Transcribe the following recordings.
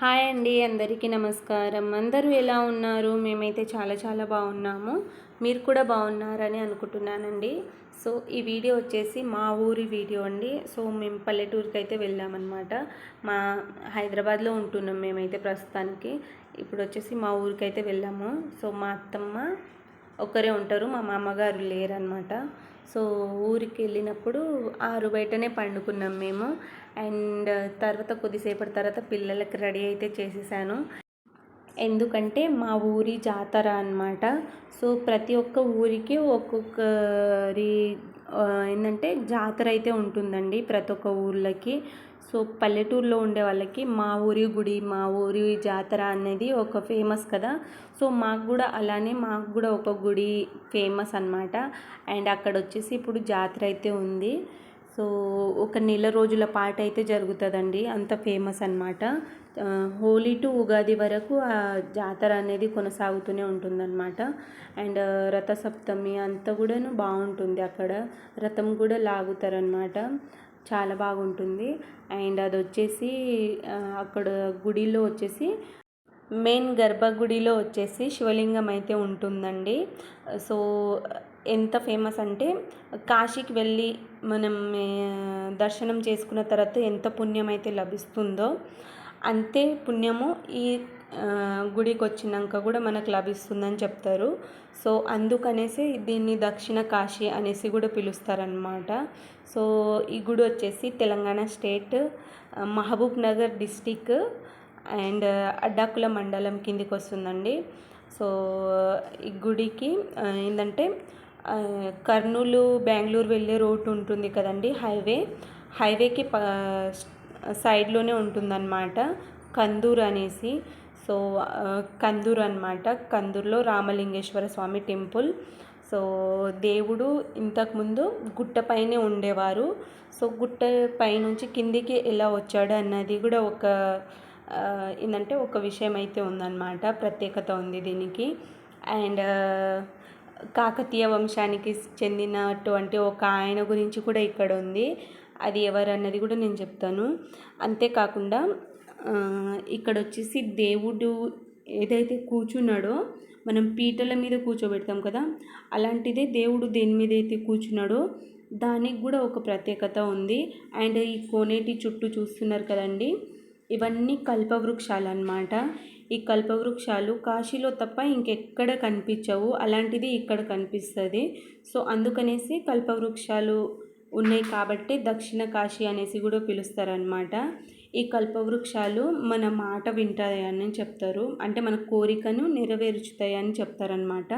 Hi అండి అందరికీ నమస్కారం. అందరూ ఎలా ఉన్నారు? మేమైతే చాలా చాలా బాగున్నాము. మీరు కూడా బాగున్నారని అనుకుంటున్నానండి. సో ఈ వీడియో వచ్చేసి మా ఊరి వీడియో అండి. సో మేము పల్లెటూరుకి అయితే వెళ్ళామన్నమాట. మా హైదరాబాద్లో ఉంటున్నాం మేమైతే ప్రస్తుతానికి. ఇప్పుడు వచ్చేసి మా ఊరికి అయితే వెళ్ళాము. సో మా అత్తమ్మ ఒకరే ఉంటారు మా మామగారు లేరనమాట సో ఊరికి వెళ్ళినప్పుడు ఆరు బయటనే పండుకున్నాం మేము. అండ్ తర్వాత కొద్దిసేపటి తర్వాత పిల్లలకి రెడీ అయితే చేసేసాను. ఎందుకంటే మా ఊరి జాతర అన్నమాట. సో ప్రతి ఒక్క ఊరికి ఒక్కొక్కరి ఏంటంటే జాతర అయితే ఉంటుందండి ప్రతి ఒక్క ఊర్లకి. సో పల్లెటూరులో ఉండే వాళ్ళకి మా ఊరి గుడి మా ఊరి జాతర అనేది ఒక ఫేమస్ కదా. సో మాకు కూడా అలానే మాకు కూడా ఒక గుడి ఫేమస్ అన్నమాట. అండ్ అక్కడ వచ్చేసి ఇప్పుడు జాతర అయితే ఉంది. సో ఒక నెల రోజుల పాటు అయితే జరుగుతుందండి. అంత ఫేమస్ అనమాట హోలీ టు ఉగాది వరకు ఆ జాతర అనేది కొనసాగుతూనే ఉంటుందన్నమాట. అండ్ రథసప్తమి అంతా కూడాను బాగుంటుంది అక్కడ. రథం కూడా లాగుతారనమాట చాలా బాగుంటుంది. అండ్ అది వచ్చేసి అక్కడ గుడిలో వచ్చేసి మెయిన్ గర్భగుడిలో వచ్చేసి శివలింగం అయితే ఉంటుందండి. సో ఎంత ఫేమస్ అంటే కాశీకి వెళ్ళి మనం దర్శనం చేసుకున్న తర్వాత ఎంత పుణ్యం అయితే లభిస్తుందో అంతే పుణ్యము ఈ గుడికి వచ్చినాక కూడా మనకు లభిస్తుందని చెప్తారు. సో అందుకనేసి దీన్ని దక్షిణ కాశీ అనేసి కూడా పిలుస్తారనమాట సో ఈ గుడి వచ్చేసి Telangana state Mahabubnagar district and Addakula మండలం కిందికి వస్తుందండి. సో ఈ గుడికి ఏంటంటే కర్నూలు బెంగళూరు వెళ్ళే రోడ్డు ఉంటుంది కదండి హైవే. హైవేకి ప సైడ్లోనే ఉంటుందన్నమాట కందూర్ అనేసి. సో కందూర్ అనమాట కందూర్లో రామలింగేశ్వర స్వామి టెంపుల్. సో దేవుడు ఇంతకుముందు గుట్టపైనే ఉండేవారు. సో గుట్ట పైనుంచి కిందికి ఎలా వచ్చాడు అన్నది కూడా ఒక ఏంటంటే ఒక విషయం అయితే ఉందన్నమాట ప్రత్యేకత ఉంది దీనికి. అండ్ కాకతీయ వంశానికి చెందినటువంటి ఒక ఆయన గురించి కూడా ఇక్కడ ఉంది. అది ఎవరు అన్నది కూడా నేను చెప్తాను. అంతేకాకుండా ఇక్కడ వచ్చేసి దేవుడు ఏదైతే కూర్చున్నాడో మనం పీటల మీద కూర్చోబెడతాం కదా అలాంటిదే దేవుడు దేని మీద అయితే కూర్చున్నాడో దానికి కూడా ఒక ప్రత్యేకత ఉంది. అండ్ ఈ కోనేటి చుట్టూ చూస్తున్నారు కదండి ఇవన్నీ కల్పవృక్షాలు అన్నమాట ఈ కల్పవృక్షాలు కాశీలో తప్ప ఇంకెక్కడ కనిపించవు. అలాంటిది ఇక్కడ కనిపిస్తుంది. సో అందుకనేసి కల్పవృక్షాలు ఉన్నాయి కాబట్టి దక్షిణ కాశీ అనేసి కూడా పిలుస్తారనమాట ఈ కల్పవృక్షాలు మన మాట వింటాయని చెప్తారు. అంటే మన కోరికను నెరవేర్చుతాయని చెప్తారనమాట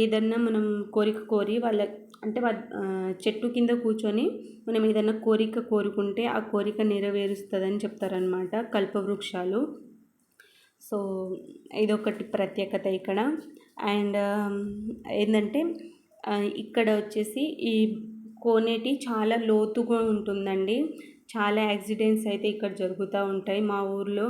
ఏదన్నా మనం కోరిక కోరి వాళ్ళ అంటే చెట్టు కింద కూర్చొని మనం ఏదన్నా కోరిక కోరుకుంటే ఆ కోరిక నెరవేరుస్తుందని చెప్తారనమాట కల్పవృక్షాలు. సో ఇదొకటి ప్రత్యేకత ఇక్కడ. అండ్ ఏంటంటే ఇక్కడ వచ్చేసి ఈ కోనేటి చాలా లోతుగా ఉంటుందండి. చాలా యాక్సిడెంట్స్ అయితే ఇక్కడ జరుగుతూ ఉంటాయి మా ఊర్లో.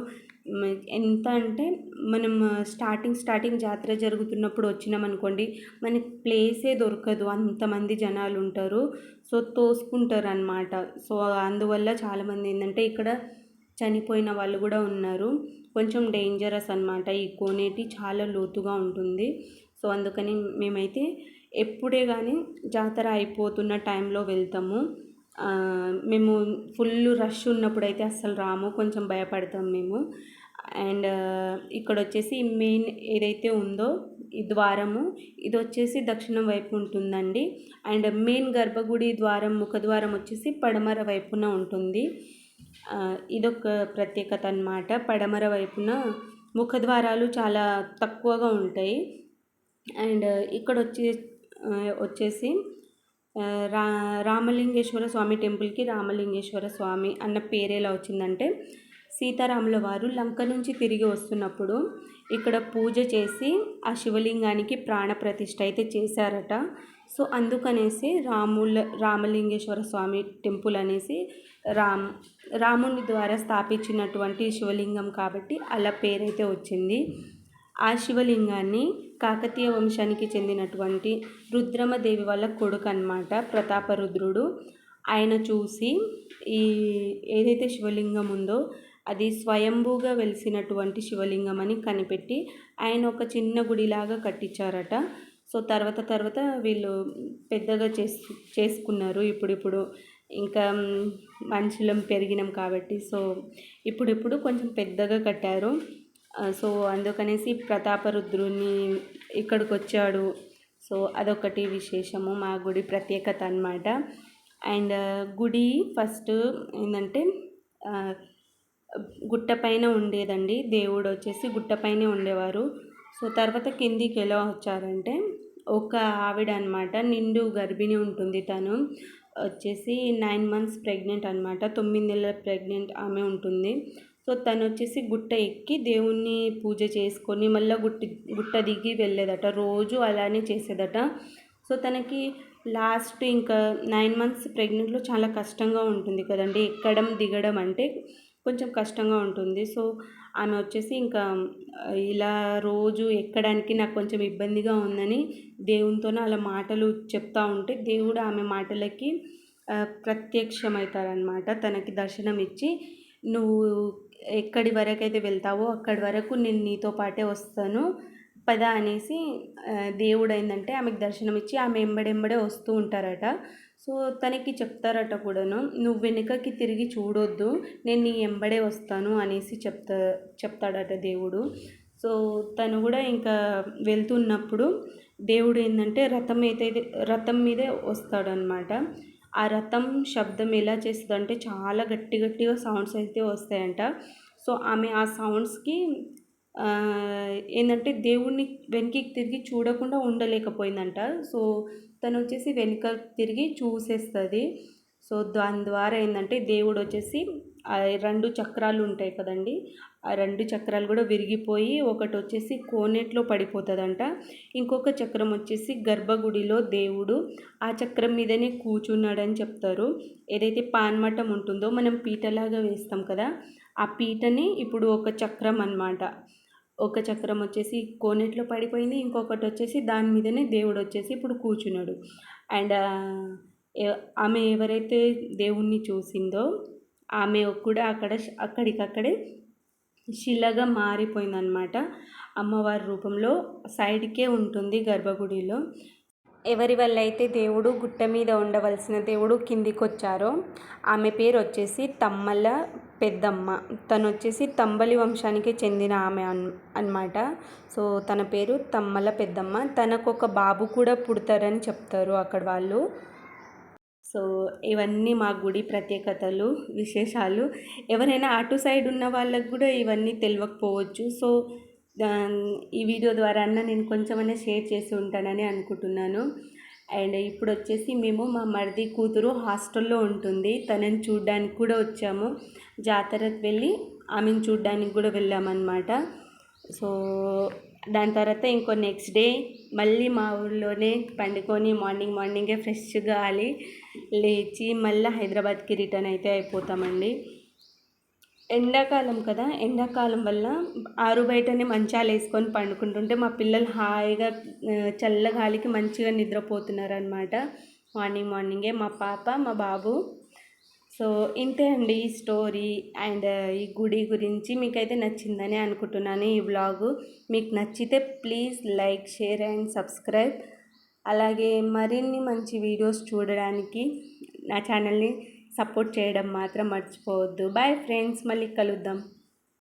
ఎంత అంటే మనం స్టార్టింగ్ స్టార్టింగ్ జాతర జరుగుతున్నప్పుడు వచ్చినాం అనుకోండి మనకి ప్లేసే దొరకదు. అంతమంది జనాలు ఉంటారు సో తోసుకుంటారు అనమాట సో అందువల్ల చాలామంది ఏంటంటే ఇక్కడ చనిపోయిన వాళ్ళు కూడా ఉన్నారు. కొంచెం డేంజరస్ అన్నమాట. ఈ కోనేటి చాలా లోతుగా ఉంటుంది. సో అందుకని మేమైతే ఎప్పుడే కానీ జాతర అయిపోతున్న టైంలో వెళ్తాము. మేము ఫుల్ రష్ ఉన్నప్పుడు అయితే అస్సలు రాము. కొంచెం భయపడతాం మేము. అండ్ ఇక్కడ వచ్చేసి మెయిన్ ఏదైతే ఉందో ఈ ద్వారము ఇది వచ్చేసి దక్షిణం వైపు ఉంటుందండి. అండ్ మెయిన్ గర్భగుడి ద్వారం ముఖద్వారం వచ్చేసి పడమర వైపున ఉంటుంది. ఇదొక ప్రత్యేకత అన్నమాట. పడమర వైపున ముఖద్వారాలు చాలా తక్కువగా ఉంటాయి. అండ్ ఇక్కడ వచ్చే వచ్చేసి రా రామలింగేశ్వర స్వామి టెంపుల్కి రామలింగేశ్వర స్వామి అన్న పేరు ఎలా వచ్చిందంటే సీతారాముల వారు లంక నుంచి తిరిగి వస్తున్నప్పుడు ఇక్కడ పూజ చేసి ఆ శివలింగానికి ప్రాణ ప్రతిష్ఠ అయితే చేశారట. సో అందుకనేసి రాముల రామలింగేశ్వర స్వామి టెంపుల్ అనేసి రామ్ రాముని ద్వారా స్థాపించినటువంటి శివలింగం కాబట్టి అలా పేరైతే వచ్చింది. ఆ శివలింగాన్ని కాకతీయ వంశానికి చెందినటువంటి రుద్రమదేవి వాళ్ళ కొడుకు అన్నమాట ప్రతాపరుద్రుడు. ఆయన చూసి ఈ ఏదైతే శివలింగం ఉందో అది స్వయంభూగా వెలిసినటువంటి శివలింగం అని కనిపెట్టి ఆయన ఒక చిన్న గుడిలాగా కట్టించారట. సో తర్వాత తర్వాత వీళ్ళు పెద్దగా చేసు చేసుకున్నారు ఇప్పుడిప్పుడు. ఇంకా మనుషులం పెరిగినాం కాబట్టి సో ఇప్పుడిప్పుడు కొంచెం పెద్దగా కట్టారు. సో అందుకనేసి ప్రతాపరుద్రుని ఇక్కడికి వచ్చాడు సో అదొకటి విశేషము మా గుడి ప్రత్యేకత అనమాట అండ్ గుడి ఫస్ట్ ఏంటంటే గుట్టపైన ఉండేదండి. దేవుడు వచ్చేసి గుట్టపైనే ఉండేవారు. సో తర్వాత కిందికి ఎలా వచ్చారంటే ఒక ఆవిడ అనమాట నిండు గర్భిణి ఉంటుంది తను. వచ్చేసి నైన్ మంత్స్ ప్రెగ్నెంట్ అనమాట. తొమ్మిది నెలల ప్రెగ్నెంట్ ఆమె ఉంటుంది. సో తను వచ్చేసి గుట్ట ఎక్కి దేవుణ్ణి పూజ చేసుకొని మళ్ళీ గుట్టి గుట్ట దిగి వెళ్ళేదట. రోజు అలానే చేసేదట. సో తనకి లాస్ట్ ఇంకా నైన్ మంత్స్ ప్రెగ్నెంట్లో చాలా కష్టంగా ఉంటుంది కదండి. ఎక్కడం దిగడం అంటే కొంచెం కష్టంగా ఉంటుంది. సో ఆమె వచ్చేసి ఇంకా ఇలా రోజు ఎక్కడానికి నాకు కొంచెం ఇబ్బందిగా ఉందని దేవునితోనే అలా మాటలు చెప్తూ ఉంటే దేవుడు ఆమె మాటలకి ప్రత్యక్షమవుతారనమాట తనకి దర్శనం ఇచ్చి నువ్వు ఎక్కడి వరకు అయితే వెళ్తావో అక్కడి వరకు నేను నీతో పాటే వస్తాను. పద అనేసి దేవుడు ఏంటంటే ఆమెకు దర్శనం ఇచ్చి ఆమె ఎంబడెంబడే వస్తూ ఉంటారట. సో తనకి చెప్తారట కూడాను నువ్వు వెనుకకి తిరిగి చూడొద్దు నేను నీ ఎంబడే వస్తాను అనేసి చెప్తా చెప్తాడట దేవుడు. సో తను కూడా ఇంకా వెళ్తున్నప్పుడు దేవుడు ఏంటంటే రథం అయితే రథం మీదే వస్తాడనమాట. ఆ రథం శబ్దం ఎలా చేస్తుంది అంటే చాలా గట్టి గట్టిగా సౌండ్స్ అయితే వస్తాయంట. సో ఆమె ఆ సౌండ్స్కి ఏంటంటే దేవుణ్ణి వెనక్కి తిరిగి చూడకుండా ఉండలేకపోయిందంట. సో తను వచ్చేసి వెనుక తిరిగి చూసేస్తుంది. సో దాని ద్వారా ఏంటంటే దేవుడు వచ్చేసి రెండు చక్రాలు ఉంటాయి కదండి. ఆ రెండు చక్రాలు కూడా విరిగిపోయి ఒకటి వచ్చేసి కోనేట్లో పడిపోతుందంట. ఇంకొక చక్రం వచ్చేసి గర్భగుడిలో దేవుడు ఆ చక్రం మీదనే కూర్చున్నాడని చెప్తారు. ఏదైతే పాన్మటం ఉంటుందో మనం పీటలాగా వేస్తాం కదా ఆ పీటని ఇప్పుడు ఒక చక్రం అనమాట ఒక చక్రం వచ్చేసి కోనేట్లో పడిపోయింది ఇంకొకటి వచ్చేసి దాని మీదనే దేవుడు వచ్చేసి ఇప్పుడు కూర్చున్నాడు. అండ్ ఆమె ఎవరైతే దేవుణ్ణి చూసిందో ఆమె కూడా అక్కడ అక్కడికక్కడే శిలగా మారిపోయిందనమాట అమ్మవారి రూపంలో సైడ్కే ఉంటుంది గర్భగుడిలో. ఎవరి వల్ల అయితే దేవుడు గుట్ట మీద ఉండవలసిన దేవుడు కిందికి వచ్చారో ఆమె పేరు వచ్చేసి తమ్మల పెద్దమ్మ. తను వచ్చేసి తంబలి వంశానికి చెందిన ఆమె అన్ అనమాట సో తన పేరు తమ్మల పెద్దమ్మ. తనకు ఒక బాబు కూడా పుడతారని చెప్తారు అక్కడ వాళ్ళు. సో ఇవన్నీ మా గుడి ప్రత్యేకతలు విశేషాలు. ఎవరైనా అటు సైడ్ ఉన్న వాళ్ళకు కూడా ఇవన్నీ తెలియకపోవచ్చు. సో ఈ వీడియో ద్వారా అన్న నేను కొంచెమైనా షేర్ చేసి ఉంటానని అనుకుంటున్నాను. అండ్ ఇప్పుడు వచ్చేసి మేము మా మరిది కూతురు హాస్టల్లో ఉంటుంది. తనని చూడడానికి కూడా వచ్చాము. జాతరకు వెళ్ళి ఆమెను చూడడానికి కూడా వెళ్ళామన్నమాట. సో దాని తర్వాత ఇంకో నెక్స్ట్ డే మళ్ళీ మా ఊళ్ళోనే పండుకొని మార్నింగ్ మార్నింగే ఫ్రెష్గా గాలి లేచి మళ్ళీ హైదరాబాద్కి రిటర్న్ అయితే అయిపోతామండి. ఎండాకాలం కదా ఎండాకాలం వల్ల ఆరు బయటనే మంచాలు వేసుకొని పండుకుంటుంటే మా పిల్లలు హాయిగా చల్లగాలికి మంచిగా నిద్రపోతున్నారు అనమాట మార్నింగ్ మార్నింగే మా పాప మా బాబు. సో ఇంతే అండి ఈ స్టోరీ అండ్ ఈ గుడి గురించి మీకైతే నచ్చిందని అనుకుంటున్నాను ఈ వ్లాగు మీకు నచ్చితే please like share and subscribe అలాగే మరిన్ని మంచి వీడియోస్ చూడడానికి నా ఛానల్ని సపోర్ట్ చేయడం మాత్రం మర్చిపోవద్దు. బాయ్ ఫ్రెండ్స్ మళ్ళీ కలుద్దాం.